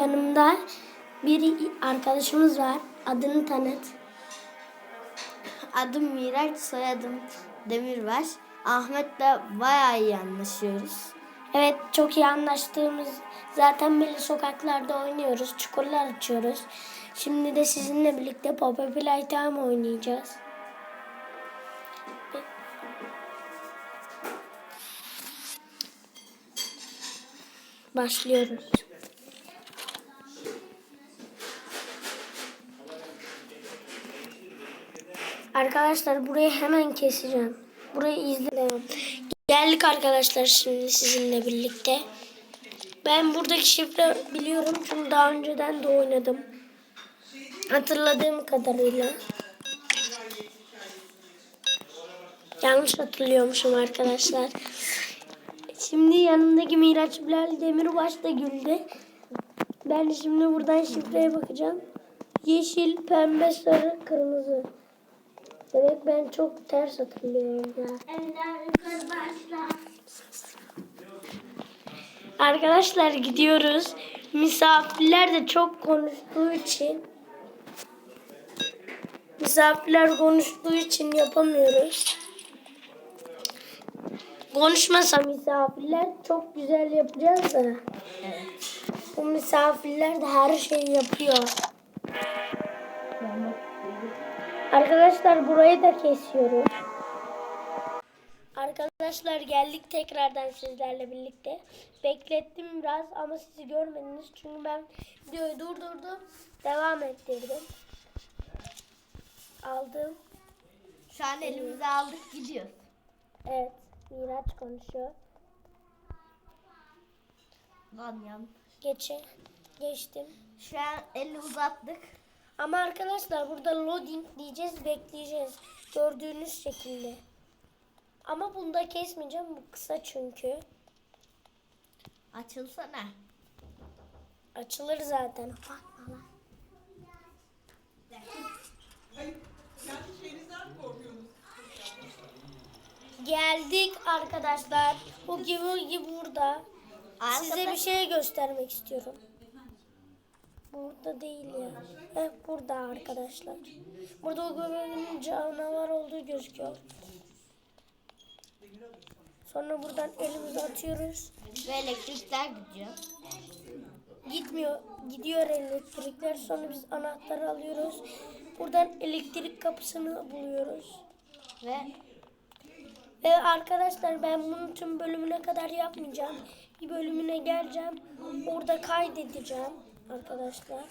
yanımda bir arkadaşımız var. Adını tanıt. Adım Miraç, soyadım Demirbaş. Ahmet'le bayağı iyi anlaşıyoruz. Evet çok iyi anlaştığımız zaten belli sokaklarda oynuyoruz. Çukurlar açıyoruz. Şimdi de sizinle birlikte Poppy Playtime oynayacağız. Başlıyoruz. Arkadaşlar burayı hemen keseceğim. Burayı izleyelim. Geldik arkadaşlar şimdi sizinle birlikte. Ben buradaki şifre biliyorum çünkü daha önceden de oynadım. Hatırladığım kadarıyla. Yanlış hatırlıyormuşum arkadaşlar. Şimdi yanındaki Miraç Bilal Demirbaş da güldü. Ben şimdi buradan şifreye bakacağım. Yeşil, pembe, sarı, kırmızı. Demek ben çok ters hatırlıyorum ya. Arkadaşlar gidiyoruz. Misafirler de çok konuştuğu için misafirler konuştuğu için yapamıyoruz. Konuşmasa misafirler çok güzel yapacağız da. Bu misafirler de her şeyi yapıyor. Arkadaşlar burayı da kesiyoruz. Arkadaşlar geldik tekrardan sizlerle birlikte. Beklettim biraz ama sizi görmediniz. Çünkü ben videoyu durdurdum. Devam ettirdim. Aldım. Şu an elimize aldık gidiyoruz. Evet. Miraç konuşuyor. Lan yan. Geçe. Geçtim. Şu an eli uzattık. Ama arkadaşlar burada loading diyeceğiz. Bekleyeceğiz. Gördüğünüz şekilde. Ama bunda kesmeyeceğim. Bu kısa çünkü. Açılsana. Açılır zaten. Bakma lan. Geldik arkadaşlar. Bu gibi burada. Size bir şey göstermek istiyorum. Burada değil ya. Heh, burada arkadaşlar. Burada o göbeğinin canavar olduğu gözüküyor. Sonra buradan elimizi atıyoruz. Ve elektrikler gidiyor. Gitmiyor. Gidiyor elektrikler. Sonra biz anahtarı alıyoruz. Buradan elektrik kapısını buluyoruz. Ve Ve arkadaşlar ben bunu tüm bölümüne kadar yapmayacağım. Bir bölümüne geleceğim. Orada kaydedeceğim arkadaşlar.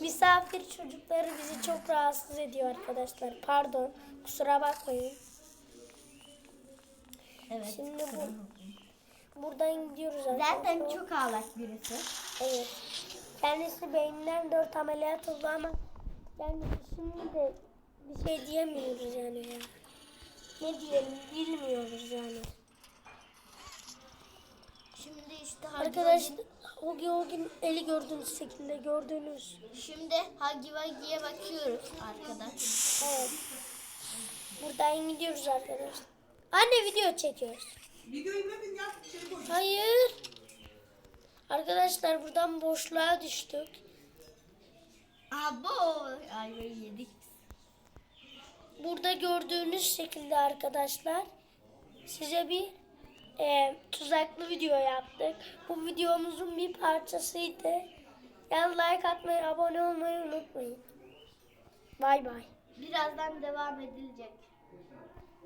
Misafir çocukları bizi çok rahatsız ediyor arkadaşlar. Pardon. Kusura bakmayın. evet. Şimdi bu buradan gidiyoruz arkadaşlar. Zaten çok ağlak birisi. Evet. Kendisi beyninden dört ameliyat oldu ama yani şimdi de bir şey diyemiyoruz yani ya. Ne diyelim bilmiyoruz yani. Şimdi işte Arkadaşlar o gün o gün eli gördüğünüz şekilde gördüğünüz. Şimdi Hagi Vagi'ye bakıyoruz arkadaş. Evet. Buradan gidiyoruz arkadaşlar. Anne video çekiyoruz. Videoyu bırakın ya. Şey. Hayır. Arkadaşlar buradan boşluğa düştük. Abo ayvayı yedik. Burada gördüğünüz şekilde arkadaşlar size bir e, tuzaklı video yaptık. Bu videomuzun bir parçasıydı. Yani like atmayı, abone olmayı unutmayın. Bay bay. Birazdan devam edilecek.